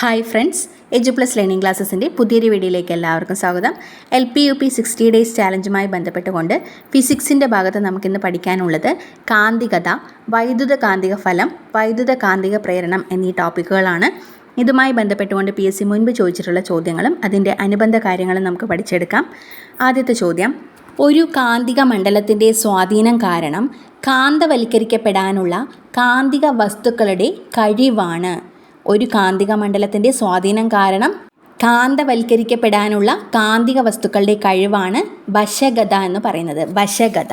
Hi friends edu plus learning ക്ലാസ്സസിന്റെ പുതിയൊരു വീഡിയോയിലേക്ക് എല്ലാവർക്കും സ്വാഗതം. L P U P sixty days ചാലഞ്ചുമായി ബന്ധപ്പെട്ടുകൊണ്ട് ഫിസിക്സിന്റെ ഭാഗത്ത് നമുക്കിന്ന് പഠിക്കാനുള്ളത് കാന്തികത വൈദ്യുത കാന്തിക ഫലം വൈദ്യുത കാന്തിക പ്രേരണം എന്നീ ടോപ്പിക്കുകളാണ് ഇതുമായി ബന്ധപ്പെട്ടുകൊണ്ട് പി എസ് സി മുൻപ് ചോദിച്ചിട്ടുള്ള ചോദ്യങ്ങളും അതിന്റെ അനുബന്ധ കാര്യങ്ങളും നമുക്ക് പഠിച്ചെടുക്കാം. ആദ്യത്തെ ചോദ്യം ഒരു കാന്തിക മണ്ഡലത്തിന്റെ സ്വാധീനം കാരണം കാന്തവൽക്കരിക്കപ്പെടാനുള്ള കാന്തിക വസ്തുക്കളുടെ കഴിവാണ്. ഒരു കാന്തിക മണ്ഡലത്തിന്റെ സ്വാധീനം കാരണം കാന്തവൽക്കരിക്കപ്പെടാനുള്ള കാന്തിക വസ്തുക്കളുടെ കഴിവാണ് വശഗത എന്ന് പറയുന്നത്. വശഗത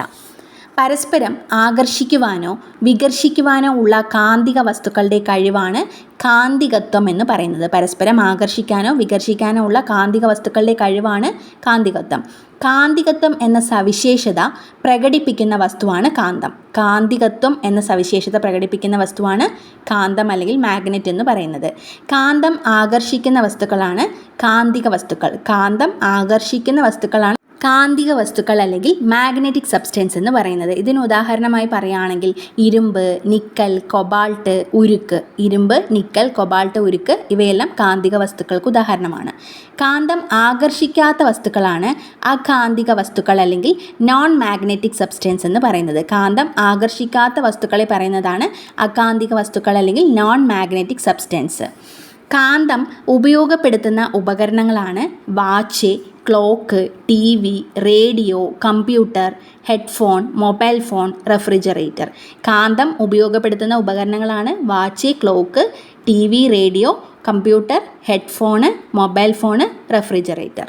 പരസ്പരം ആകർഷിക്കുവാനോ വികർഷിക്കുവാനോ ഉള്ള കാന്തിക വസ്തുക്കളുടെ കഴിവാണ് കാന്തികത്വം എന്ന് പറയുന്നത്. പരസ്പരം ആകർഷിക്കാനോ വികർഷിക്കാനോ ഉള്ള കാന്തിക വസ്തുക്കളുടെ കഴിവാണ് കാന്തികത്വം. കാന്തികത്വം എന്ന സവിശേഷത പ്രകടിപ്പിക്കുന്ന വസ്തുവാണ് കാന്തം. കാന്തികത്വം എന്ന സവിശേഷത പ്രകടിപ്പിക്കുന്ന വസ്തുവാണ് കാന്തം അല്ലെങ്കിൽ മാഗ്നറ്റ് എന്ന് പറയുന്നത്. കാന്തം ആകർഷിക്കുന്ന വസ്തുക്കളാണ് കാന്തിക വസ്തുക്കൾ. കാന്തം ആകർഷിക്കുന്ന വസ്തുക്കളാണ് കാന്തിക വസ്തുക്കൾ അല്ലെങ്കിൽ മാഗ്നറ്റിക് സബ്സ്റ്റൻസ് എന്ന് പറയുന്നത്. ഇതിന് ഉദാഹരണമായി പറയുകയാണെങ്കിൽ ഇരുമ്പ് നിക്കൽ കൊബാൾട്ട് ഉരുക്ക്. ഇരുമ്പ് നിക്കൽ കൊബാൾട്ട് ഉരുക്ക് ഇവയെല്ലാം കാന്തിക വസ്തുക്കൾക്ക് ഉദാഹരണമാണ്. കാന്തം ആകർഷിക്കാത്ത വസ്തുക്കളാണ് അകാന്തിക വസ്തുക്കൾ അല്ലെങ്കിൽ നോൺ മാഗ്നറ്റിക് സബ്സ്റ്റൻസ് എന്ന് പറയുന്നത്. കാന്തം ആകർഷിക്കാത്ത വസ്തുക്കളെ പറയുന്നതാണ് അകാന്തിക വസ്തുക്കൾ അല്ലെങ്കിൽ നോൺ മാഗ്നറ്റിക് സബ്സ്റ്റൻസ് കാന്തം ഉപയോഗപ്പെടുത്തുന്ന ഉപകരണങ്ങളാണ് watch clock T V radio computer headphone mobile phone refrigerator. കാന്തം ഉപയോഗപ്പെടുത്തുന്ന ഉപകരണങ്ങളാണ് watch clock T V radio computer headphone mobile phone refrigerator.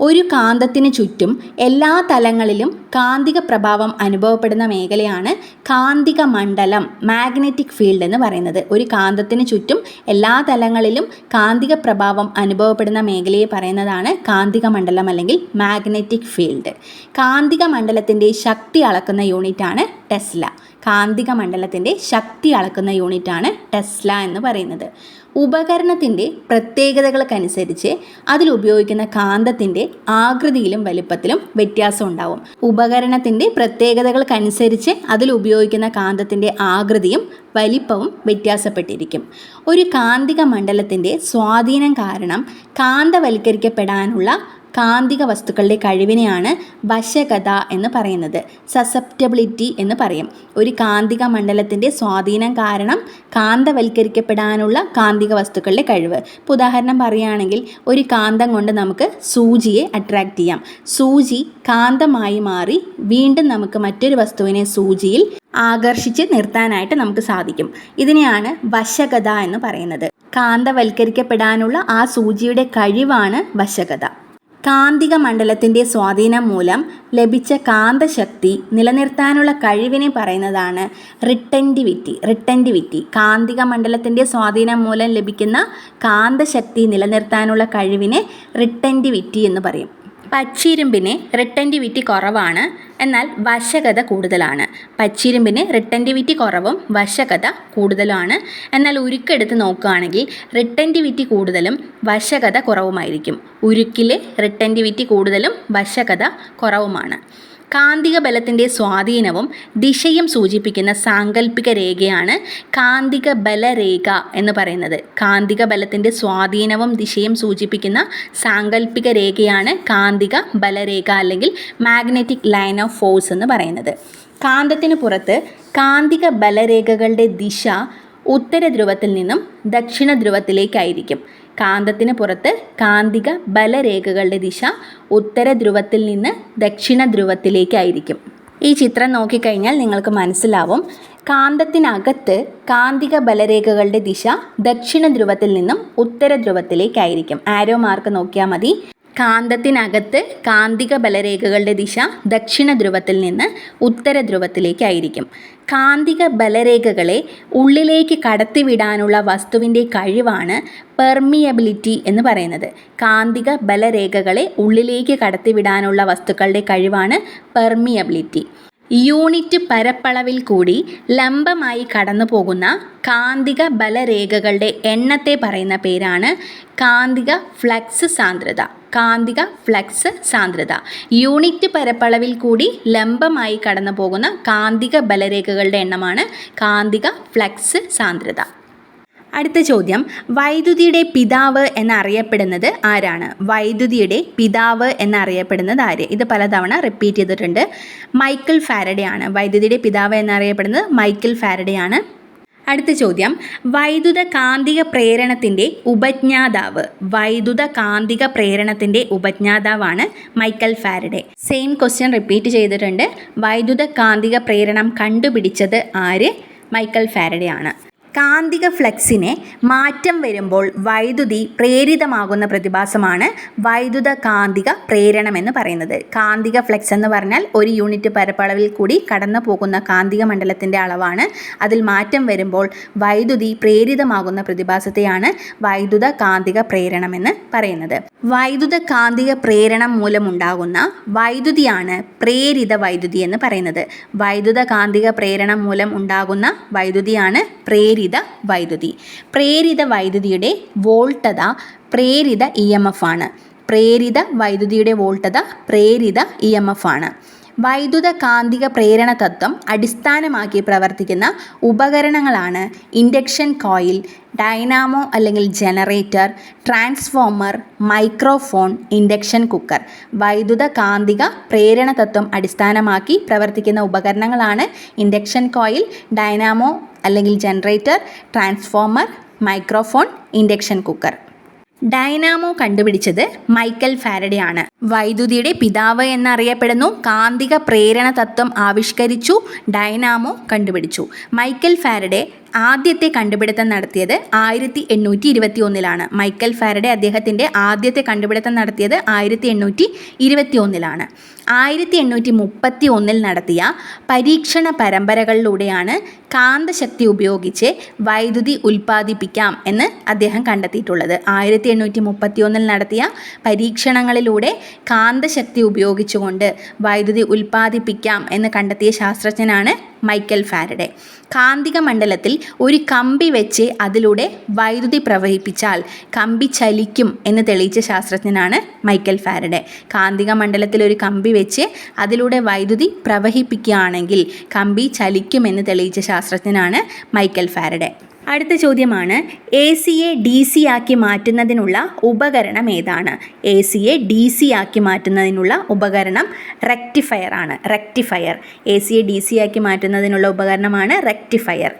ഒരു കാന്തത്തിന് ചുറ്റും എല്ലാ തലങ്ങളിലും കാന്തിക പ്രഭാവം അനുഭവപ്പെടുന്ന മേഖലയാണ് കാന്തിക മണ്ഡലം മാഗ്നറ്റിക് ഫീൽഡ് എന്ന് പറയുന്നത്. ഒരു കാന്തത്തിന് ചുറ്റും എല്ലാ തലങ്ങളിലും കാന്തിക പ്രഭാവം അനുഭവപ്പെടുന്ന മേഖലയെ പറയുന്നതാണ് കാന്തിക മണ്ഡലം അല്ലെങ്കിൽ മാഗ്നറ്റിക് ഫീൽഡ് കാന്തിക മണ്ഡലത്തിന്റെ ശക്തി അളക്കുന്ന യൂണിറ്റാണ് ടെസ്ല. കാന്തിക മണ്ഡലത്തിന്റെ ശക്തി അളക്കുന്ന യൂണിറ്റാണ് ടെസ്ല എന്ന് പറയുന്നത്. ഉപകരണത്തിന്റെ പ്രത്യേകതകൾക്കനുസരിച്ച് അതിൽ ഉപയോഗിക്കുന്ന കാന്തത്തിന്റെ ആകൃതിയിലും വലിപ്പത്തിലും വ്യത്യാസം ഉണ്ടാവും. ഉപകരണത്തിന്റെ പ്രത്യേകതകൾക്കനുസരിച്ച് അതിൽ ഉപയോഗിക്കുന്ന കാന്തത്തിന്റെ ആകൃതിയും വലിപ്പവും വ്യത്യാസപ്പെട്ടിരിക്കും. ഒരു കാന്തിക മണ്ഡലത്തിന്റെ സ്വാധീനം കാരണം കാന്തവൽക്കരിക്കപ്പെടാനുള്ള കാന്തിക വസ്തുക്കളുടെ കഴിവിനെയാണ് വശകത എന്ന് പറയുന്നത്. സസെപ്റ്റബിലിറ്റി എന്ന് പറയും. ഒരു കാന്തിക മണ്ഡലത്തിന്റെ സ്വാധീനം കാരണം കാന്തവൽക്കരിക്കപ്പെടാനുള്ള കാന്തിക വസ്തുക്കളുടെ കഴിവ്. ഇപ്പോൾ ഉദാഹരണം പറയുകയാണെങ്കിൽ ഒരു കാന്തം കൊണ്ട് നമുക്ക് സൂചിയെ അട്രാക്റ്റ് ചെയ്യാം. സൂചി കാന്തമായി മാറി വീണ്ടും നമുക്ക് മറ്റൊരു വസ്തുവിനെ സൂചിയിൽ ആകർഷിച്ച് നിർത്താനായിട്ട് നമുക്ക് സാധിക്കും. ഇതിനെയാണ് വശകത എന്ന് പറയുന്നത്. കാന്തവൽക്കരിക്കപ്പെടാനുള്ള ആ സൂചിയുടെ കഴിവാണ് വശകത കാന്തിക മണ്ഡലത്തിന്റെ സ്വാധീനം മൂലം ലഭിച്ച കാന്തശക്തി നിലനിർത്താനുള്ള കഴിവിനെ പറയുന്നതാണ് റിട്ടന്റിവിറ്റി റിട്ടന്റിവിറ്റി കാന്തിക മണ്ഡലത്തിന്റെ സ്വാധീനം മൂലം ലഭിക്കുന്ന കാന്തശക്തി നിലനിർത്താനുള്ള കഴിവിനെ റിട്ടന്റിവിറ്റി എന്ന് പറയും. പച്ചിരുമ്പിന് റിട്ടന്റിവിറ്റി കുറവാണ്. എന്നാൽ വശകത കൂടുതലാണ്. പച്ചിരുമ്പിന് റിട്ടന്റിവിറ്റി കുറവും വശകത കൂടുതലുമാണ്. എന്നാൽ ഉരുക്കെടുത്ത് നോക്കുകയാണെങ്കിൽ റിട്ടന്റിവിറ്റി കൂടുതലും വശകത കുറവുമായിരിക്കും. ഉരുക്കിൽ റിട്ടന്റിവിറ്റി കൂടുതലും വശകത കുറവുമാണ്. കാന്തിക ബലത്തിന്റെ സ്വാധീനവും ദിശയും സൂചിപ്പിക്കുന്ന സാങ്കല്പിക രേഖയാണ് കാന്തിക ബലരേഖ എന്ന് പറയുന്നത്. കാന്തിക ബലത്തിന്റെ സ്വാധീനവും ദിശയും സൂചിപ്പിക്കുന്ന സാങ്കല്പിക രേഖയാണ് കാന്തിക ബലരേഖ അല്ലെങ്കിൽ മാഗ്നറ്റിക് ലൈൻ ഓഫ് ഫോഴ്സ് എന്ന് പറയുന്നത്. കാന്തത്തിന് പുറത്ത് കാന്തിക ബലരേഖകളുടെ ദിശ ഉത്തര ധ്രുവത്തിൽ നിന്നും ദക്ഷിണ ധ്രുവത്തിലേക്കായിരിക്കും കാന്തത്തിന് പുറത്ത് കാന്തിക ബലരേഖകളുടെ ദിശ ഉത്തര ധ്രുവത്തിൽ നിന്ന് ദക്ഷിണ ധ്രുവത്തിലേക്കായിരിക്കും. ഈ ചിത്രം നോക്കിക്കഴിഞ്ഞാൽ നിങ്ങൾക്ക് മനസ്സിലാവും. കാന്തത്തിനകത്ത് കാന്തിക ബലരേഖകളുടെ ദിശ ദക്ഷിണ ധ്രുവത്തിൽ നിന്നും ഉത്തര ധ്രുവത്തിലേക്കായിരിക്കും. ആരോ മാർക്ക് നോക്കിയാൽ മതി. കാന്തത്തിനകത്ത് കാന്തിക ബലരേഖകളുടെ ദിശ ദക്ഷിണ ധ്രുവത്തിൽ നിന്ന് ഉത്തര ധ്രുവത്തിലേക്കായിരിക്കും. കാന്തിക ബലരേഖകളെ ഉള്ളിലേക്ക് കടത്തിവിടാനുള്ള വസ്തുവിന്റെ കഴിവാണ് പെർമിയബിലിറ്റി എന്ന് പറയുന്നത്. കാന്തിക ബലരേഖകളെ ഉള്ളിലേക്ക് കടത്തിവിടാനുള്ള വസ്തുക്കളുടെ കഴിവാണ് പെർമിയബിലിറ്റി. യൂണിറ്റ് പരപ്പളവിൽ കൂടി ലംബമായി കടന്നു പോകുന്ന കാന്തിക ബലരേഖകളുടെ എണ്ണത്തെ പറയുന്ന പേരാണ് കാന്തിക ഫ്ലക്സ് സാന്ദ്രത. കാന്തിക ഫ്ലക്സ് സാന്ദ്രത. യൂണിറ്റ് പരപ്പളവിൽ കൂടി ലംബമായി കടന്നു പോകുന്ന കാന്തിക ബലരേഖകളുടെ എണ്ണമാണ് കാന്തിക ഫ്ലക്സ് സാന്ദ്രത. അടുത്ത ചോദ്യം. വൈദ്യുതിയുടെ പിതാവ് എന്നറിയപ്പെടുന്നത് ആരാണ്? വൈദ്യുതിയുടെ പിതാവ് എന്നറിയപ്പെടുന്നത് ആര്? ഇത് പലതവണ റിപ്പീറ്റ് ചെയ്തിട്ടുണ്ട്. മൈക്കിൾ ഫാരഡേ ആണ് വൈദ്യുതിയുടെ പിതാവ് എന്നറിയപ്പെടുന്നത് മൈക്കിൾ ഫാരഡേ ആണ് അടുത്ത ചോദ്യം. വൈദ്യുത കാന്തിക പ്രേരണത്തിന്റെ ഉപജ്ഞാതാവ്. വൈദ്യുത കാന്തിക പ്രേരണത്തിന്റെ ഉപജ്ഞാതാവാണ് Michael Faraday. Same question repeat ചെയ്തിട്ടുണ്ട്. വൈദ്യുത കാന്തിക പ്രേരണം കണ്ടുപിടിച്ചത് ആര്? മൈക്കൽ ഫാരഡെ ആണ് കാന്തിക ഫ്ലക്സിനെ മാറ്റം വരുമ്പോൾ വൈദ്യുതി പ്രേരിതമാകുന്ന പ്രതിഭാസമാണ് വൈദ്യുത കാന്തിക പ്രേരണമെന്ന് പറയുന്നത്. കാന്തിക ഫ്ലക്സ് എന്ന് പറഞ്ഞാൽ ഒരു യൂണിറ്റ് പരപ്പളവിൽ കൂടി കടന്നു പോകുന്ന കാന്തിക മണ്ഡലത്തിന്റെ അളവാണ്. അതിൽ മാറ്റം വരുമ്പോൾ വൈദ്യുതി പ്രേരിതമാകുന്ന പ്രതിഭാസത്തെയാണ് വൈദ്യുത കാന്തിക പ്രേരണമെന്ന് പറയുന്നത്. വൈദ്യുത കാന്തിക പ്രേരണം മൂലമുണ്ടാകുന്ന വൈദ്യുതിയാണ് പ്രേരിത വൈദ്യുതി എന്ന് പറയുന്നത്. വൈദ്യുത കാന്തിക പ്രേരണം മൂലം ഉണ്ടാകുന്ന വൈദ്യുതിയാണ് പ്രേരിത വൈദ്യുതി. പ്രേരിത വൈദ്യുതിയുടെ വോൾട്ടത പ്രേരിത ഇ എം എഫ് ആണ്. പ്രേരിത വൈദ്യുതിയുടെ വോൾട്ടത പ്രേരിത ഇ എം എഫ് ആണ്. വൈദ്യുത കാന്തിക പ്രേരണ തത്വം അടിസ്ഥാനമാക്കി പ്രവർത്തിക്കുന്ന ഉപകരണങ്ങളാണ് ഇൻഡക്ഷൻ കോയിൽ ഡൈനാമോ അല്ലെങ്കിൽ generator transformer microphone induction cooker. വൈദ്യുത കാന്തിക പ്രേരണ തത്വം അടിസ്ഥാനമാക്കി പ്രവർത്തിക്കുന്ന ഉപകരണങ്ങളാണ് ഇൻഡക്ഷൻ കോയിൽ ഡൈനാമോ അല്ലെങ്കിൽ generator transformer microphone induction cooker. Dynamo കണ്ടുപിടിച്ചത് മൈക്കൽ ഫാരഡേ ആണ് വൈദ്യുതിയുടെ പിതാവ് എന്നറിയപ്പെടുന്നു. കാന്തിക പ്രേരണ തത്വം ആവിഷ്കരിച്ചു. ഡൈനാമോ കണ്ടുപിടിച്ചു. മൈക്കൽ ഫാരഡെ ആദ്യത്തെ കണ്ടുപിടുത്തം നടത്തിയത് ആയിരത്തി എണ്ണൂറ്റി ഇരുപത്തി ഒന്നിലാണ് മൈക്കൽ ഫാരഡെ അദ്ദേഹത്തിന്റെ ആദ്യത്തെ കണ്ടുപിടുത്തം നടത്തിയത് ആയിരത്തി എണ്ണൂറ്റി ഇരുപത്തി ഒന്നിലാണ് ആയിരത്തി എണ്ണൂറ്റി മുപ്പത്തി ഒന്നിൽ നടത്തിയ പരീക്ഷണ പരമ്പരകളിലൂടെയാണ് കാന്തശക്തി ഉപയോഗിച്ച് വൈദ്യുതി ഉൽപ്പാദിപ്പിക്കാം എന്ന് അദ്ദേഹം കണ്ടെത്തിയിട്ടുള്ളത്. ആയിരത്തി എണ്ണൂറ്റി മുപ്പത്തി ഒന്നിൽ നടത്തിയ പരീക്ഷണങ്ങളിലൂടെ കാന്തശക്തി ഉപയോഗിച്ചുകൊണ്ട് വൈദ്യുതി ഉൽപ്പാദിപ്പിക്കാം എന്ന് കണ്ടെത്തിയ ശാസ്ത്രജ്ഞനാണ് മൈക്കൽ ഫാരഡെ. കാന്തിക മണ്ഡലത്തിൽ ഒരു കമ്പി വെച്ച് അതിലൂടെ വൈദ്യുതി പ്രവഹിപ്പിച്ചാൽ കമ്പി ചലിക്കും എന്ന് തെളിയിച്ച ശാസ്ത്രജ്ഞനാണ് മൈക്കൽ ഫാരഡെ. കാന്തിക മണ്ഡലത്തിൽ ഒരു കമ്പി വെച്ച് അതിലൂടെ വൈദ്യുതി പ്രവഹിപ്പിക്കുകയാണെങ്കിൽ കമ്പി ചലിക്കും എന്ന് തെളിയിച്ച ശാസ്ത്രജ്ഞനാണ് മൈക്കൽ ഫാരഡെ. അടുത്ത ചോദ്യമാണ് എ സിയെ ഡി സി ആക്കി മാറ്റുന്നതിനുള്ള ഉപകരണം ഏതാണ്? എ സിയെ ഡി സി ആക്കി മാറ്റുന്നതിനുള്ള ഉപകരണം റെക്ടിഫയർ ആണ്. റെക്ടിഫയർ എ സിയെ ഡി സി ആക്കി മാറ്റുന്നതിനുള്ള ഉപകരണമാണ് റെക്ടിഫയർ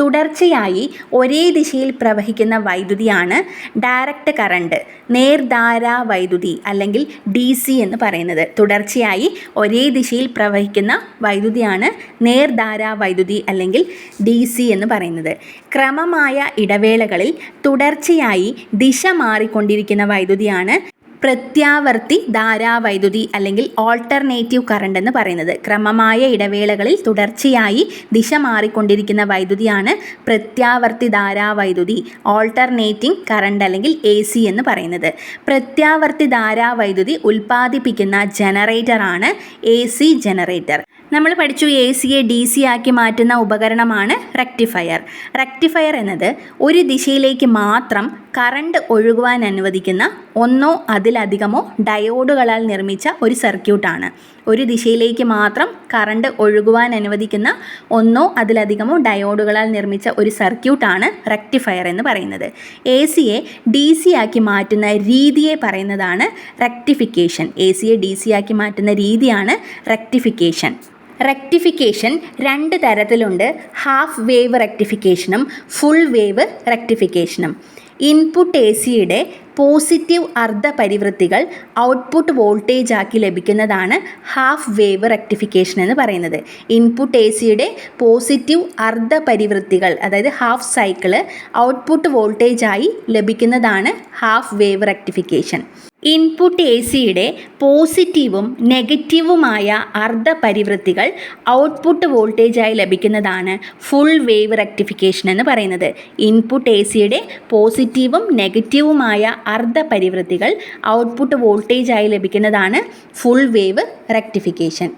തുടർച്ചയായി ഒരേ ദിശയിൽ പ്രവഹിക്കുന്ന വൈദ്യുതിയാണ് ഡയറക്റ്റ് കറണ്ട് നേർധാരാ വൈദ്യുതി അല്ലെങ്കിൽ ഡി സി എന്ന് പറയുന്നത്. തുടർച്ചയായി ഒരേ ദിശയിൽ പ്രവഹിക്കുന്ന വൈദ്യുതിയാണ് നേർധാരാ വൈദ്യുതി അല്ലെങ്കിൽ ഡി സി എന്ന് പറയുന്നത്. ക്രമമായ ഇടവേളകളിൽ തുടർച്ചയായി ദിശ മാറിക്കൊണ്ടിരിക്കുന്ന വൈദ്യുതിയാണ് പ്രത്യാവർത്തി ധാരാവൈദ്യുതി അല്ലെങ്കിൽ ഓൾട്ടർനേറ്റീവ് കറണ്ട് എന്ന് പറയുന്നത്. ക്രമമായ ഇടവേളകളിൽ തുടർച്ചയായി ദിശ മാറിക്കൊണ്ടിരിക്കുന്ന വൈദ്യുതിയാണ് പ്രത്യാവർത്തി ധാരാവൈദ്യുതി ഓൾട്ടർനേറ്റിംഗ് കറണ്ട് അല്ലെങ്കിൽ എ സി എന്ന് പറയുന്നത്. പ്രത്യാവർത്തി ധാരാവൈദ്യുതി ഉൽപ്പാദിപ്പിക്കുന്ന ജനറേറ്ററാണ് എ സി ജനറേറ്റർ നമ്മൾ പഠിച്ചു എ സിയെ ഡി സി ആക്കി മാറ്റുന്ന ഉപകരണമാണ് റെക്ടിഫയർ റെക്ടിഫയർ എന്നത് ഒരു ദിശയിലേക്ക് മാത്രം കറണ്ട് ഒഴുകുവാൻ അനുവദിക്കുന്ന ഒന്നോ അതിലധികമോ ഡയോഡുകളാൽ നിർമ്മിച്ച ഒരു സർക്യൂട്ടാണ് ഒരു ദിശയിലേക്ക് മാത്രം കറണ്ട് ഒഴുകുവാൻ അനുവദിക്കുന്ന ഒന്നോ അതിലധികമോ ഡയോഡുകളാൽ നിർമ്മിച്ച ഒരു സർക്യൂട്ടാണ് റെക്ടിഫയർ എന്ന് പറയുന്നത്. എ സിയെ ഡി സി ആക്കി മാറ്റുന്ന രീതിയെ പറയുന്നതാണ് റെക്ടിഫിക്കേഷൻ എ സിയെ ഡി സി ആക്കി മാറ്റുന്ന രീതിയാണ് റെക്ടിഫിക്കേഷൻ റെക്ടിഫിക്കേഷൻ രണ്ട് തരത്തിലുണ്ട്. ഹാഫ് വേവ് റെക്ടിഫിക്കേഷനും ഫുൾ വേവ് റെക്ടിഫിക്കേഷനും ഇൻപുട്ട് എ സിയുടെ പോസിറ്റീവ് അർദ്ധ പരിവൃത്തികൾ ഔട്ട്പുട്ട് വോൾട്ടേജ് ആക്കി ലഭിക്കുന്നതാണ് ഹാഫ് വേവ് റെക്ടിഫിക്കേഷൻ എന്ന് പറയുന്നത്. ഇൻപുട്ട് എ സിയുടെ പോസിറ്റീവ് അർദ്ധ പരിവൃത്തികൾ അതായത് ഹാഫ് സൈക്കിൾ ഔട്ട്പുട്ട് വോൾട്ടേജായി ലഭിക്കുന്നതാണ് half wave rectification input A സിയുടെ പോസിറ്റീവും നെഗറ്റീവുമായ അർദ്ധ പരിവൃത്തികൾ ഔട്ട്പുട്ട് വോൾട്ടേജായി ലഭിക്കുന്നതാണ് ഫുൾ വേവ് റെക്ടിഫിക്കേഷൻ എന്ന് പറയുന്നത്. ഇൻപുട്ട് എ സിയുടെ പോസിറ്റീവും നെഗറ്റീവുമായ അർദ്ധ പരിവൃത്തികൾ ഔട്ട്പുട്ട് വോൾട്ടേജായി ലഭിക്കുന്നതാണ് ഫുൾ വേവ് റെക്ടിഫിക്കേഷൻ.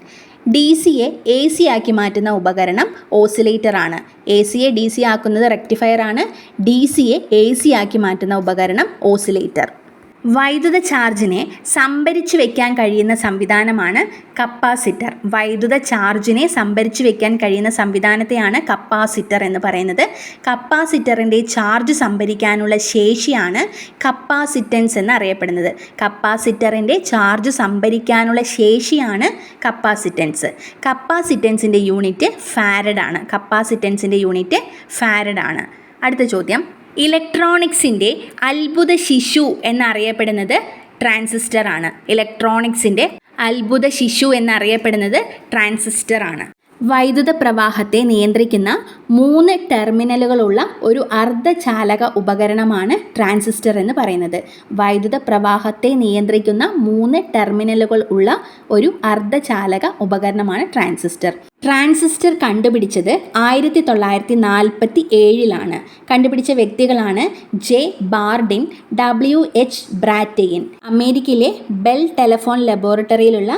ഡി സിയെ എ സി ആക്കി മാറ്റുന്ന ഉപകരണം ഓസിലേറ്റർ ആണ് എ സിയെ ഡി സി ആക്കുന്നത് റെക്ടിഫയർ ആണ് ഡി സിയെ എ സി ആക്കി മാറ്റുന്ന ഉപകരണം ഓസിലേറ്റർ. വൈദ്യുത ചാർജിനെ സംഭരിച്ചു വയ്ക്കാൻ കഴിയുന്ന സംവിധാനമാണ് കപ്പാസിറ്റർ. വൈദ്യുത ചാർജിനെ സംഭരിച്ചു വയ്ക്കാൻ കഴിയുന്ന സംവിധാനത്തെയാണ് കപ്പാസിറ്റർ എന്ന് പറയുന്നത്. കപ്പാസിറ്ററിന്റെ ചാർജ് സംഭരിക്കാനുള്ള ശേഷിയാണ് കപ്പാസിറ്റൻസ് എന്ന് അറിയപ്പെടുന്നത് കപ്പാസിറ്ററിന്റെ ചാർജ് സംഭരിക്കാനുള്ള ശേഷിയാണ് കപ്പാസിറ്റൻസ്. കപ്പാസിറ്റൻസിന്റെ യൂണിറ്റ് ഫാരഡ് ആണ്. കപ്പാസിറ്റൻസിന്റെ യൂണിറ്റ് ഫാരഡ് ആണ്. അടുത്ത ചോദ്യം. ഇലക്ട്രോണിക്സിന്റെ അത്ഭുത ശിശു എന്നറിയപ്പെടുന്നത് ട്രാൻസിസ്റ്റർ ആണ്. ഇലക്ട്രോണിക്സിന്റെ അത്ഭുത ശിശു എന്നറിയപ്പെടുന്നത് ട്രാൻസിസ്റ്റർ ആണ്. വൈദ്യുത പ്രവാഹത്തെ നിയന്ത്രിക്കുന്ന മൂന്ന് ടെർമിനലുകളുള്ള ഒരു അർദ്ധചാലക ഉപകരണമാണ് ട്രാൻസിസ്റ്റർ എന്ന് പറയുന്നത്. വൈദ്യുത പ്രവാഹത്തെ നിയന്ത്രിക്കുന്ന മൂന്ന് ടെർമിനലുകൾ ഉള്ള ഒരു അർദ്ധചാലക ഉപകരണമാണ് ട്രാൻസിസ്റ്റർ. ട്രാൻസിസ്റ്റർ കണ്ടുപിടിച്ചത് ആയിരത്തി തൊള്ളായിരത്തി നാൽപ്പത്തി ഏഴിലാണ് കണ്ടുപിടിച്ച വ്യക്തികളാണ് J Bardeen W H Brattain. അമേരിക്കയിലെ Bell telephone ലബോറട്ടറിയിലുള്ള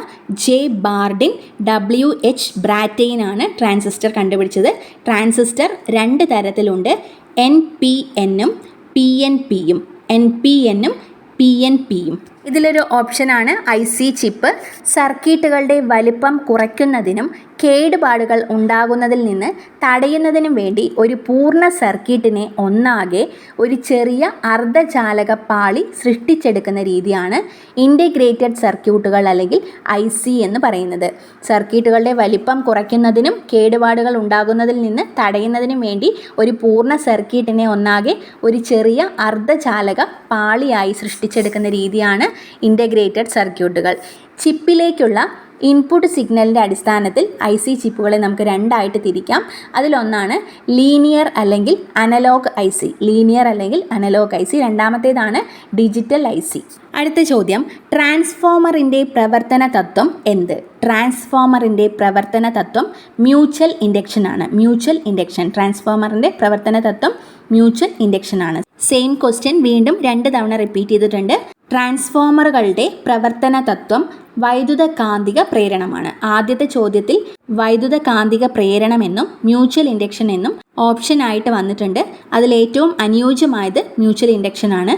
J Bardeen W H Brattain ആണ് ട്രാൻസിസ്റ്റർ കണ്ടുപിടിച്ചത്. ട്രാൻസിസ്റ്റർ രണ്ട് തരത്തിലുണ്ട്. എൻ പി എന്നും പി എൻ പിയും എൻ പി എന്നും പി എൻ പിയും ഇതിലൊരു ഓപ്ഷനാണ് ഐ സി ചിപ്പ്. സർക്യൂട്ടുകളുടെ വലിപ്പം കുറയ്ക്കുന്നതിനും കേടുപാടുകൾ ഉണ്ടാകുന്നതിൽ നിന്ന് തടയുന്നതിനും വേണ്ടി ഒരു പൂർണ സർക്യൂട്ടിനെ ഒന്നാകെ ഒരു ചെറിയ അർദ്ധചാലക പാളി സൃഷ്ടിച്ചെടുക്കുന്ന രീതിയാണ് ഇന്റഗ്രേറ്റഡ് സർക്യൂട്ടുകൾ അല്ലെങ്കിൽ ഐ എന്ന് പറയുന്നത്. സർക്യൂട്ടുകളുടെ വലിപ്പം കുറയ്ക്കുന്നതിനും കേടുപാടുകൾ ഉണ്ടാകുന്നതിൽ നിന്ന് തടയുന്നതിനും വേണ്ടി ഒരു പൂർണ സർക്യൂട്ടിനെ ഒന്നാകെ ഒരു ചെറിയ അർദ്ധചാലക പാളിയായി സൃഷ്ടിച്ചെടുക്കുന്ന രീതിയാണ് ഇന്റഗ്രേറ്റഡ് സർക്യൂട്ടുകൾ ചിപ്പിലേക്കുള്ള ഇൻപുട്ട് സിഗ്നലിന്റെ അടിസ്ഥാനത്തിൽ ഐ സി ചിപ്പുകളെ നമുക്ക് രണ്ടായിട്ട് തിരിക്കാം. അതിലൊന്നാണ് ലീനിയർ അല്ലെങ്കിൽ അനലോഗ് ഐ സി. ലീനിയർ അല്ലെങ്കിൽ അനലോഗ് ഐ സി. രണ്ടാമത്തേതാണ് ഡിജിറ്റൽ ഐ സി. അടുത്ത ചോദ്യം ട്രാൻസ്ഫോമറിന്റെ പ്രവർത്തന തത്വം എന്ത്? ട്രാൻസ്ഫോമറിന്റെ പ്രവർത്തന തത്വം മ്യൂച്വൽ ഇൻഡക്ഷൻ ആണ്. മ്യൂച്വൽ ഇൻഡക്ഷൻ ട്രാൻസ്ഫോമറിന്റെ പ്രവർത്തന തത്വം മ്യൂച്വൽ ഇൻഡക്ഷൻ ആണ്. സെയിം ക്വസ്റ്റ്യൻ വീണ്ടും രണ്ട് തവണ റിപ്പീറ്റ് ചെയ്തിട്ടുണ്ട്. ട്രാൻസ്ഫോമറുകളുടെ പ്രവർത്തന തത്വം വൈദ്യുത കാന്തിക പ്രേരണമാണ്. ആദ്യത്തെ ചോദ്യത്തിൽ വൈദ്യുത കാന്തിക പ്രേരണമെന്നും മ്യൂച്വൽ ഇൻഡക്ഷൻ എന്നും ഓപ്ഷൻ ആയിട്ട് വന്നിട്ടുണ്ട്. അതിൽ ഏറ്റവും അനുയോജ്യമായത് മ്യൂച്വൽ ഇൻഡക്ഷൻ ആണ്.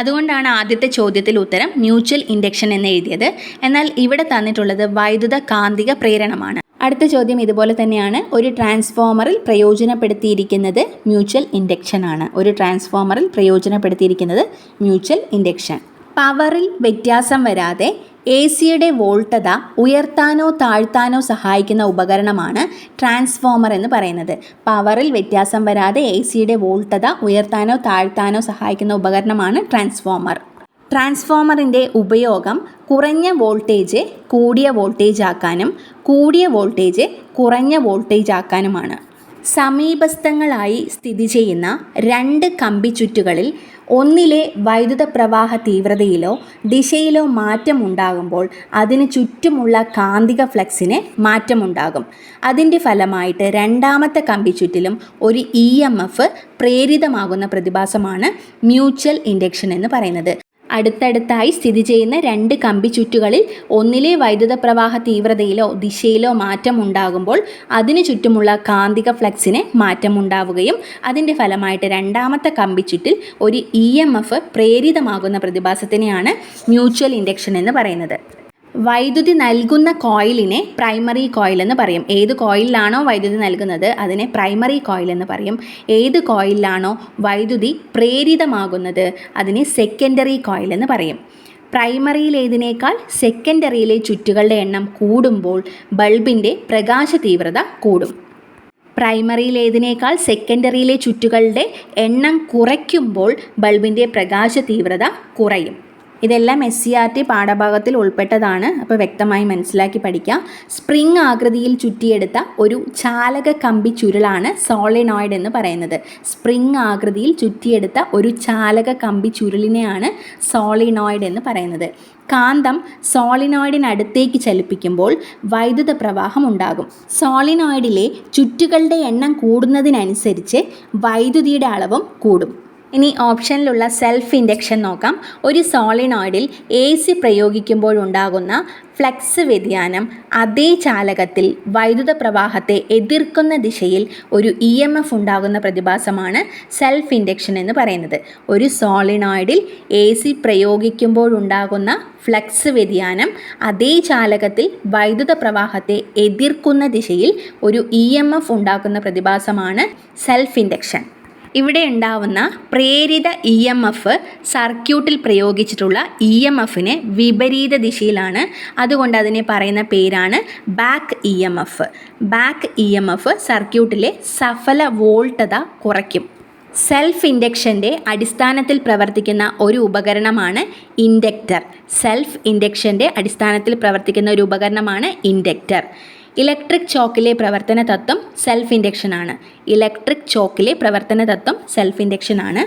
അതുകൊണ്ടാണ് ആദ്യത്തെ ചോദ്യത്തിൽ ഉത്തരം മ്യൂച്വൽ ഇൻഡക്ഷൻ എന്ന് എഴുതിയത്. എന്നാൽ ഇവിടെ തന്നിട്ടുള്ളത് വൈദ്യുത കാന്തിക പ്രേരണമാണ്. അടുത്ത ചോദ്യം ഇതുപോലെ തന്നെയാണ്. ഒരു ട്രാൻസ്ഫോമറിൽ പ്രയോജനപ്പെടുത്തിയിരിക്കുന്നത് മ്യൂച്വൽ ഇൻഡക്ഷൻ ആണ്. ഒരു ട്രാൻസ്ഫോമറിൽ പ്രയോജനപ്പെടുത്തിയിരിക്കുന്നത് മ്യൂച്വൽ ഇൻഡക്ഷൻ. പവറിൽ വ്യത്യാസം വരാതെ എ സിയുടെ വോൾട്ടത ഉയർത്താനോ താഴ്ത്താനോ സഹായിക്കുന്ന ഉപകരണമാണ് ട്രാൻസ്ഫോമർ എന്ന് പറയുന്നത്. പവറിൽ വ്യത്യാസം വരാതെ എ സിയുടെ വോൾട്ടത ഉയർത്താനോ താഴ്ത്താനോ സഹായിക്കുന്ന ഉപകരണമാണ് ട്രാൻസ്ഫോമർ. ട്രാൻസ്ഫോമറിന്റെ ഉപയോഗം കുറഞ്ഞ വോൾട്ടേജ് കൂടിയ വോൾട്ടേജ് ആക്കാനും കൂടിയ വോൾട്ടേജ് കുറഞ്ഞ വോൾട്ടേജ് ആക്കാനുമാണ് സമീപസ്ഥങ്ങളായി സ്ഥിതി ചെയ്യുന്ന രണ്ട് കമ്പിച്ചുറ്റുകളിൽ ഒന്നിലെ വൈദ്യുത പ്രവാഹ തീവ്രതയിലോ ദിശയിലോ മാറ്റമുണ്ടാകുമ്പോൾ അതിന് ചുറ്റുമുള്ള കാന്തിക ഫ്ലക്സിന് മാറ്റമുണ്ടാകും. അതിന്റെ ഫലമായിട്ട് രണ്ടാമത്തെ കമ്പി ചുറ്റിലും ഒരു ഇ എം എഫ് പ്രേരിതമാകുന്ന പ്രതിഭാസമാണ് മ്യൂച്വൽ ഇൻഡക്ഷൻ എന്ന് പറയുന്നത്. അടുത്തടുത്തായി സ്ഥിതി ചെയ്യുന്ന രണ്ട് കമ്പി ചുറ്റുകളിൽ ഒന്നിലെ വൈദ്യുത പ്രവാഹ തീവ്രതയിലോ ദിശയിലോ മാറ്റം ഉണ്ടാകുമ്പോൾ അതിനു ചുറ്റുമുള്ള കാന്തിക ഫ്ലക്സിന് മാറ്റമുണ്ടാവുകയും അതിന്റെ ഫലമായിട്ട് രണ്ടാമത്തെ കമ്പി ചുറ്റിൽ ഒരു ഇ പ്രേരിതമാകുന്ന പ്രതിഭാസത്തിനെയാണ് മ്യൂച്വൽ ഇൻഡക്ഷൻ എന്ന് പറയുന്നത്. വൈദ്യുതി നൽകുന്ന കോയിലിനെ പ്രൈമറി കോയിൽ എന്ന് പറയും. ഏത് കോയിലാണോ വൈദ്യുതി നൽകുന്നത് അതിനെ പ്രൈമറി കോയിൽ എന്ന് പറയും. ഏത് കോയിലാണോ വൈദ്യുതി പ്രേരിതമാകുന്നത് അതിനെ സെക്കൻഡറി കോയിൽ എന്ന് പറയും. പ്രൈമറിയിലേതിനേക്കാൾ സെക്കൻഡറിയിലെ ചുറ്റുകളുടെ എണ്ണം കൂടുമ്പോൾ ബൾബിന്റെ പ്രകാശ തീവ്രത കൂടും. പ്രൈമറിയിലേതിനേക്കാൾ സെക്കൻഡറിയിലെ ചുറ്റുകളുടെ എണ്ണം കുറയ്ക്കുമ്പോൾ ബൾബിന്റെ പ്രകാശ തീവ്രത കുറയും. ഇതെല്ലാം എസ് സി ആർ ടി പാഠഭാഗത്തിൽ ഉൾപ്പെട്ടതാണ്. അപ്പോൾ വ്യക്തമായി മനസ്സിലാക്കി പഠിക്കാം. സ്പ്രിംഗ് ആകൃതിയിൽ ചുറ്റിയെടുത്ത ഒരു ചാലക കമ്പി ചുരുളാണ് സോളിനോയിഡ് എന്ന് പറയുന്നത്. സ്പ്രിംഗ് ആകൃതിയിൽ ചുറ്റിയെടുത്ത ഒരു ചാലക കമ്പി ചുരുളിനെയാണ് സോളിനോയിഡ് എന്ന് പറയുന്നത്. കാന്തം സോളിനോയിഡിനടുത്തേക്ക് ചലിപ്പിക്കുമ്പോൾ വൈദ്യുത പ്രവാഹം ഉണ്ടാകും. സോളിനോയിഡിലെ ചുറ്റുകളുടെ എണ്ണം കൂടുന്നതിനനുസരിച്ച് വൈദ്യുതിയുടെ അളവും കൂടും. ഇനി ഓപ്ഷനിലുള്ള സെൽഫ് ഇൻഡക്ഷൻ നോക്കാം. ഒരു സോളിനോയിഡിൽ എ സി പ്രയോഗിക്കുമ്പോഴുണ്ടാകുന്ന ഫ്ലക്സ് വ്യതിയാനം അതേ ചാലകത്തിൽ വൈദ്യുത പ്രവാഹത്തെ എതിർക്കുന്ന ദിശയിൽ ഒരു ഇ എം എഫ് ഉണ്ടാകുന്ന പ്രതിഭാസമാണ് സെൽഫ് ഇൻഡക്ഷൻ എന്ന് പറയുന്നത്. ഒരു സോളിനോയിഡിൽ എ സി പ്രയോഗിക്കുമ്പോഴുണ്ടാകുന്ന ഫ്ലക്സ് വ്യതിയാനം അതേ ചാലകത്തിൽ വൈദ്യുത പ്രവാഹത്തെ എതിർക്കുന്ന ദിശയിൽ ഒരു ഇ എം എഫ് ഉണ്ടാക്കുന്ന പ്രതിഭാസമാണ് സെൽഫ് ഇൻഡക്ഷൻ ഇവിടെ ഉണ്ടാവുന്ന പ്രേരിത ഇ എം എഫ് സർക്യൂട്ടിൽ പ്രയോഗിച്ചിട്ടുള്ള ഇ എം എഫിന് വിപരീത ദിശയിലാണ്. അതുകൊണ്ട് അതിനെ പറയുന്ന പേരാണ് back E M F back E M F സർക്യൂട്ടിലെ സഫല വോൾട്ടത കുറയ്ക്കും. സെൽഫ് ഇൻഡക്ഷന്റെ അടിസ്ഥാനത്തിൽ പ്രവർത്തിക്കുന്ന ഒരു ഉപകരണമാണ് ഇൻഡക്റ്റർ സെൽഫ് ഇൻഡക്ഷന്റെ അടിസ്ഥാനത്തിൽ പ്രവർത്തിക്കുന്ന ഒരു ഉപകരണമാണ് ഇൻഡക്റ്റർ ഇലക്ട്രിക് ചോക്കിലെ പ്രവർത്തന തത്വം സെൽഫ് ഇൻഡക്ഷൻ ആണ്. ഇലക്ട്രിക് ചോക്കിലെ പ്രവർത്തന തത്വം സെൽഫ് ഇൻഡക്ഷൻ ആണ്.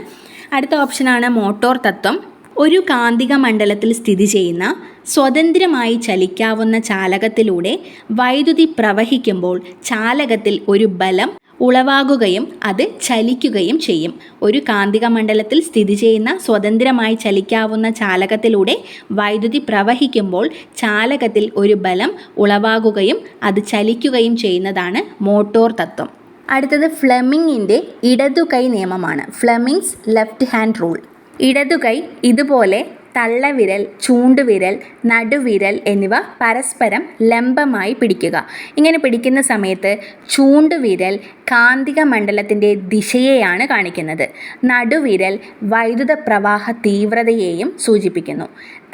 അടുത്ത ഓപ്ഷനാണ് മോട്ടോർ തത്വം. ഒരു കാന്തിക മണ്ഡലത്തിൽ സ്ഥിതി ചെയ്യുന്ന സ്വതന്ത്രമായി ചലിക്കാവുന്ന ചാലകത്തിലൂടെ വൈദ്യുതി പ്രവഹിക്കുമ്പോൾ ചാലകത്തിൽ ഒരു ബലം ഉളവാകുകയും അത് ചലിക്കുകയും ചെയ്യും. ഒരു കാന്തിക മണ്ഡലത്തിൽ സ്ഥിതി ചെയ്യുന്ന സ്വതന്ത്രമായി ചലിക്കാവുന്ന ചാലകത്തിലൂടെ വൈദ്യുതി പ്രവഹിക്കുമ്പോൾ ചാലകത്തിൽ ഒരു ബലം ഉളവാകുകയും അത് ചലിക്കുകയും ചെയ്യുന്നതാണ് മോട്ടോർ തത്വം. അടുത്തത് ഫ്ലെമിങ്ങിന്റെ ഇടതുകൈ നിയമമാണ്. Fleming's left hand rule. ഇടതുകൈ ഇതുപോലെ തള്ളവിരൽ ചൂണ്ടുവിരൽ നടുവിരൽ എന്നിവ പരസ്പരം ലംബമായി പിടിക്കുക. ഇങ്ങനെ പിടിക്കുന്ന സമയത്ത് ചൂണ്ടുവിരൽ കാന്തിക മണ്ഡലത്തിന്റെ ദിശയെയാണ് കാണിക്കുന്നത്. നടുവിരൽ വൈദ്യുത പ്രവാഹ തീവ്രതയെയും സൂചിപ്പിക്കുന്നു.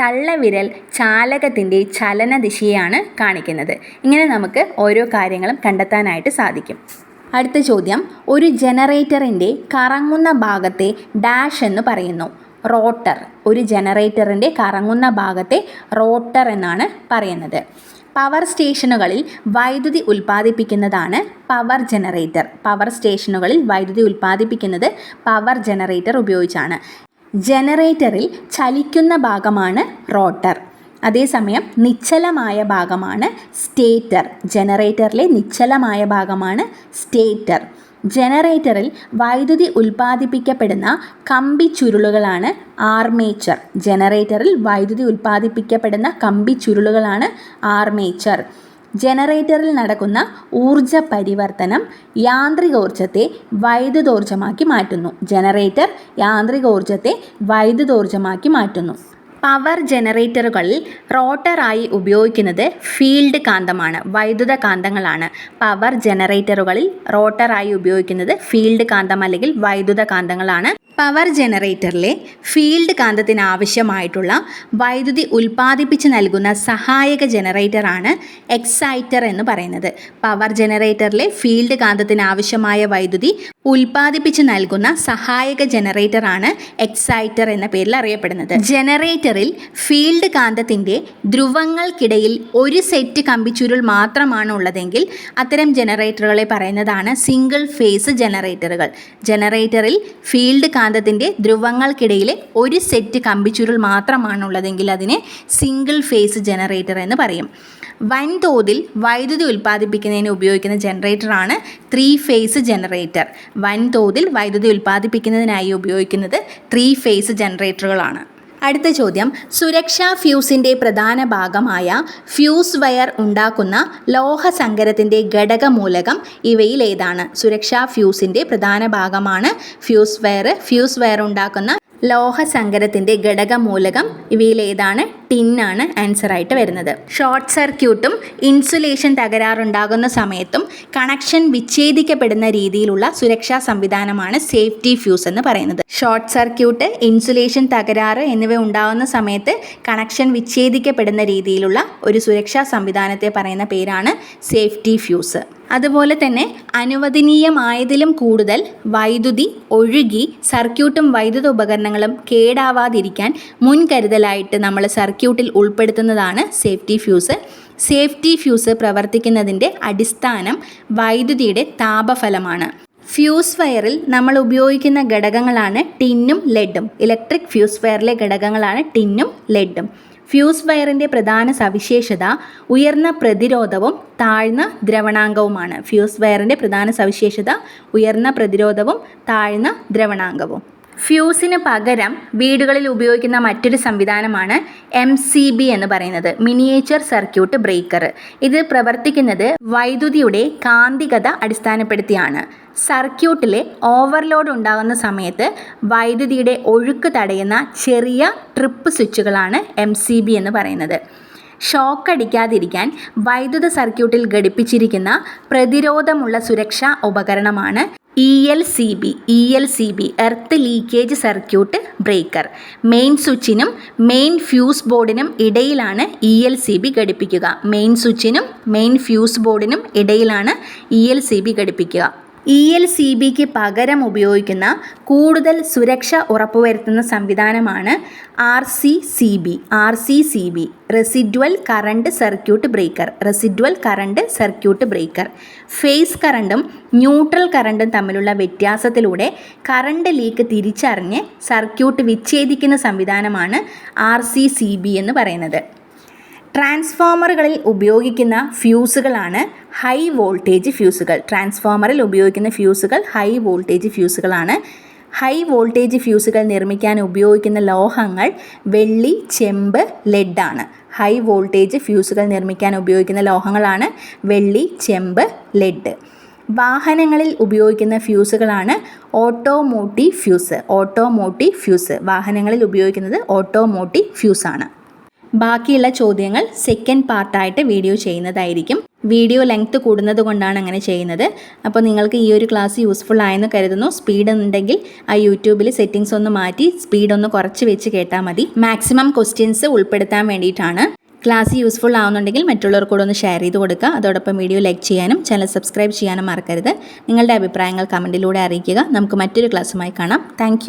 തള്ളവിരൽ ചാലകത്തിന്റെ ചലന ദിശയെയാണ് കാണിക്കുന്നത്. ഇങ്ങനെ നമുക്ക് ഓരോ കാര്യങ്ങളും കണ്ടെത്താനായിട്ട് സാധിക്കും. അടുത്ത ചോദ്യം. ഒരു ജനറേറ്ററിന്റെ കറങ്ങുന്ന ഭാഗത്തെ ഡാഷ് എന്ന് പറയുന്നു. റോട്ടർ ഒരു ജനറേറ്ററിന്റെ കറങ്ങുന്ന ഭാഗത്തെ റോട്ടർ എന്നാണ് പറയുന്നത്. പവർ സ്റ്റേഷനുകളിൽ വൈദ്യുതി ഉൽപ്പാദിപ്പിക്കുന്നതാണ് പവർ ജനറേറ്റർ. പവർ സ്റ്റേഷനുകളിൽ വൈദ്യുതി ഉൽപ്പാദിപ്പിക്കുന്നത് പവർ ജനറേറ്റർ ഉപയോഗിച്ചാണ്. ജനറേറ്ററിൽ ചലിക്കുന്ന ഭാഗമാണ് റോട്ടർ. അതേസമയം നിശ്ചലമായ ഭാഗമാണ് സ്റ്റേറ്റർ. ജനറേറ്ററിലെ നിശ്ചലമായ ഭാഗമാണ് സ്റ്റേറ്റർ. ജനറേറ്ററിൽ വൈദ്യുതി ഉൽപ്പാദിപ്പിക്കപ്പെടുന്ന കമ്പി ചുരുളുകളാണ് ആർമേച്ചർ. ജനറേറ്ററിൽ വൈദ്യുതി ഉൽപ്പാദിപ്പിക്കപ്പെടുന്ന കമ്പി ചുരുളുകളാണ് ആർമേച്ചർ. ജനറേറ്ററിൽ നടക്കുന്ന ഊർജ പരിവർത്തനം യാന്ത്രികോർജത്തെ വൈദ്യുതോർജമാക്കി മാറ്റുന്നു. ജനറേറ്റർ യാന്ത്രികോർജത്തെ വൈദ്യുതോർജമാക്കി മാറ്റുന്നു. പവർ ജനറേറ്ററുകളിൽ റോട്ടറായി ഉപയോഗിക്കുന്നത് ഫീൽഡ് കാന്തമാണ് വൈദ്യുത കാന്തങ്ങളാണ്. പവർ ജനറേറ്ററുകളിൽ റോട്ടറായി ഉപയോഗിക്കുന്നത് ഫീൽഡ് കാന്തം അല്ലെങ്കിൽ വൈദ്യുത കാന്തങ്ങളാണ്. പവർ ജനറേറ്ററിലെ ഫീൽഡ് കാന്തത്തിന് ആവശ്യമായിട്ടുള്ള വൈദ്യുതി ഉൽപ്പാദിപ്പിച്ച് നൽകുന്ന സഹായക ജനറേറ്ററാണ് എക്സൈറ്റർ എന്ന് പറയുന്നത്. പവർ ജനറേറ്ററിലെ ഫീൽഡ് കാന്തത്തിന് ആവശ്യമായ വൈദ്യുതി ഉൽപ്പാദിപ്പിച്ച് നൽകുന്ന സഹായക ജനറേറ്ററാണ് എക്സൈറ്റർ എന്ന പേരിൽ അറിയപ്പെടുന്നത്. ജനറേറ്ററിൽ ഫീൽഡ് കാന്തത്തിന്റെ ധ്രുവങ്ങൾക്കിടയിൽ ഒരു സെറ്റ് കമ്പിച്ചുരുൾ മാത്രമാണ് ഉള്ളതെങ്കിൽ അത്തരം ജനറേറ്ററുകളെ പറയുന്നതാണ് സിംഗിൾ ഫേസ് ജനറേറ്ററുകൾ. ജനറേറ്ററിൽ ഫീൽഡ് കാന്തത്തിന്റെ ധ്രുവങ്ങൾക്കിടയിൽ ഒരു സെറ്റ് കമ്പിച്ചുരുൾ മാത്രമാണുള്ളതെങ്കിൽ അതിനെ സിംഗിൾ ഫേസ് ജനറേറ്റർ എന്ന് പറയും. വൻതോതിൽ വൈദ്യുതി ഉൽപ്പാദിപ്പിക്കുന്നതിന് ഉപയോഗിക്കുന്ന ജനറേറ്ററാണ് ത്രീ ഫേസ് ജനറേറ്റർ വൻതോതിൽ വൈദ്യുതി ഉൽപ്പാദിപ്പിക്കുന്നതിനായി ഉപയോഗിക്കുന്നത് ത്രീ ഫേസ് ജനറേറ്ററുകളാണ് അടുത്ത ചോദ്യം. സുരക്ഷാ ഫ്യൂസിന്റെ പ്രധാന ഭാഗമായ ഫ്യൂസ് വയർ ഉണ്ടാക്കുന്ന ലോഹസങ്കരത്തിന്റെ ഘടകമൂലകം ഇവയിൽ ഏതാണ് സുരക്ഷാ ഫ്യൂസിന്റെ പ്രധാന ഭാഗമാണ് ഫ്യൂസ് വയർ ഫ്യൂസ് വയർ ഉണ്ടാക്കുന്ന ലോഹസങ്കരത്തിന്റെ ഘടകമൂലകം ഏതാണ് ടിന്നാണ് ആൻസറായിട്ട് വരുന്നത്. ഷോർട്ട് സർക്യൂട്ടും ഇൻസുലേഷൻ തകരാറുണ്ടാകുന്ന സമയത്തും കണക്ഷൻ വിച്ഛേദിക്കപ്പെടുന്ന രീതിയിലുള്ള സുരക്ഷാ സംവിധാനമാണ് സേഫ്റ്റി ഫ്യൂസ് എന്ന് പറയുന്നത്. ഷോർട്ട് സർക്യൂട്ട് ഇൻസുലേഷൻ തകരാറ് എന്നിവ ഉണ്ടാകുന്ന സമയത്ത് കണക്ഷൻ വിച്ഛേദിക്കപ്പെടുന്ന രീതിയിലുള്ള ഒരു സുരക്ഷാ സംവിധാനത്തെ പറയുന്ന പേരാണ് സേഫ്റ്റി ഫ്യൂസ്. അതുപോലെ തന്നെ അനുവദനീയമായതിലും കൂടുതൽ വൈദ്യുതി ഒഴുകി സർക്യൂട്ടും വൈദ്യുത ഉപകരണങ്ങളും കേടാവാതിരിക്കാൻ മുൻകരുതലായിട്ട് നമ്മൾ സർക്യൂട്ടിൽ ഉൾപ്പെടുത്തുന്നതാണ് സേഫ്റ്റി ഫ്യൂസ്. സേഫ്റ്റി ഫ്യൂസ് പ്രവർത്തിക്കുന്നതിന്റെ അടിസ്ഥാനം വൈദ്യുതിയുടെ താപഫലമാണ്. ഫ്യൂസ് വയറിൽ നമ്മൾ ഉപയോഗിക്കുന്ന ഘടകങ്ങളാണ് ടിന്നും ലെഡും. ഇലക്ട്രിക് ഫ്യൂസ് വയറിലെ ഘടകങ്ങളാണ് ടിന്നും ലെഡും. ഫ്യൂസ് വയറിന്റെ പ്രധാന സവിശേഷത ഉയർന്ന പ്രതിരോധവും താഴ്ന്ന ദ്രവണാങ്കവുമാണ് ഫ്യൂസ് വയറിന്റെ പ്രധാന സവിശേഷത ഉയർന്ന പ്രതിരോധവും താഴ്ന്ന ദ്രവണാങ്കവും ഫ്യൂസിന് പകരം വീടുകളിൽ ഉപയോഗിക്കുന്ന മറ്റൊരു സംവിധാനമാണ് എം സി ബി എന്ന് പറയുന്നത് മിനിയേച്ചർ സർക്യൂട്ട് ബ്രേക്കർ ഇത് പ്രവർത്തിക്കുന്നത് വൈദ്യുതിയുടെ കാന്തികത അടിസ്ഥാനപ്പെടുത്തിയാണ്. സർക്യൂട്ടിലെ ഓവർലോഡ് ഉണ്ടാകുന്ന സമയത്ത് വൈദ്യുതിയുടെ ഒഴുക്ക് തടയുന്ന ചെറിയ ട്രിപ്പ് സ്വിച്ചുകളാണ് എം സി ബി എന്ന് പറയുന്നത്. ഷോക്ക് അടിക്കാതിരിക്കാൻ വൈദ്യുത സർക്യൂട്ടിൽ ഘടിപ്പിച്ചിരിക്കുന്ന പ്രതിരോധമുള്ള സുരക്ഷാ ഉപകരണമാണ് E L C B E L C B earth leakage circuit breaker main സ്വിച്ചിനും main fuse ബോർഡിനും ഇടയിലാണ് ഇ എൽ സി ബി ഘടിപ്പിക്കുക. മെയിൻ സ്വിച്ചിനും മെയിൻ ഫ്യൂസ് ബോർഡിനും ഇടയിലാണ് ഇ എൽ സി ബി ഘടിപ്പിക്കുക. ഇ എൽ സി ബിക്ക് പകരം ഉപയോഗിക്കുന്ന കൂടുതൽ സുരക്ഷ ഉറപ്പുവരുത്തുന്ന സംവിധാനമാണ് R C C B. R C C B residual current circuit breaker residual current circuit breaker phase കറണ്ടും ന്യൂട്രൽ കറണ്ടും തമ്മിലുള്ള വ്യത്യാസത്തിലൂടെ കറണ്ട് ലീക്ക് തിരിച്ചറിഞ്ഞ് സർക്യൂട്ട് വിച്ഛേദിക്കുന്ന സംവിധാനമാണ് ആർ സി സി ബി എന്ന് പറയുന്നത്. ട്രാൻസ്ഫോമറുകളിൽ ഉപയോഗിക്കുന്ന ഫ്യൂസുകളാണ് ഹൈ വോൾട്ടേജ് ഫ്യൂസുകൾ. ട്രാൻസ്ഫോമറിൽ ഉപയോഗിക്കുന്ന ഫ്യൂസുകൾ ഹൈ വോൾട്ടേജ് ഫ്യൂസുകളാണ്. ഹൈ വോൾട്ടേജ് ഫ്യൂസുകൾ നിർമ്മിക്കാൻ ഉപയോഗിക്കുന്ന ലോഹങ്ങൾ വെള്ളി ചെമ്പ് ലെഡാണ് ഹൈ വോൾട്ടേജ് ഫ്യൂസുകൾ നിർമ്മിക്കാൻ ഉപയോഗിക്കുന്ന ലോഹങ്ങളാണ് വെള്ളി ചെമ്പ് ലെഡ് വാഹനങ്ങളിൽ ഉപയോഗിക്കുന്ന ഫ്യൂസുകളാണ് ഓട്ടോമോട്ടീവ് ഫ്യൂസ്. Automotive fuse. വാഹനങ്ങളിൽ ഉപയോഗിക്കുന്നത് ഓട്ടോമോട്ടീവ് ഫ്യൂസാണ്. ബാക്കിയുള്ള ചോദ്യങ്ങൾ സെക്കൻഡ് പാർട്ടായിട്ട് വീഡിയോ ചെയ്യുന്നതായിരിക്കും. വീഡിയോ ലെങ്ത്ത് കൂടുന്നത് കൊണ്ടാണ് അങ്ങനെ ചെയ്യുന്നത്. അപ്പോൾ നിങ്ങൾക്ക് ഈ ഒരു ക്ലാസ് യൂസ്ഫുൾ ആയെന്ന് കരുതുന്നു. സ്പീഡ് ഉണ്ടെങ്കിൽ ആ യൂട്യൂബിൽ സെറ്റിങ്സ് ഒന്ന് മാറ്റി സ്പീഡ് ഒന്ന് കുറച്ച് വെച്ച് കേട്ടാൽ മതി. മാക്സിമം ക്വസ്റ്റ്യൻസ് ഉൾപ്പെടുത്താൻ വേണ്ടിയിട്ടാണ്. ക്ലാസ് യൂസ്ഫുൾ ആവുന്നുണ്ടെങ്കിൽ മറ്റുള്ളവർ കൂടെ ഒന്ന് ഷെയർ ചെയ്ത് കൊടുക്കുക. അതോടൊപ്പം വീഡിയോ ലൈക്ക് ചെയ്യാനും ചാനൽ സബ്സ്ക്രൈബ് ചെയ്യാനും മറക്കരുത്. നിങ്ങളുടെ അഭിപ്രായങ്ങൾ കമന്റിലൂടെ അറിയിക്കുക. നമുക്ക് മറ്റൊരു ക്ലാസ്സുമായി കാണാം. താങ്ക്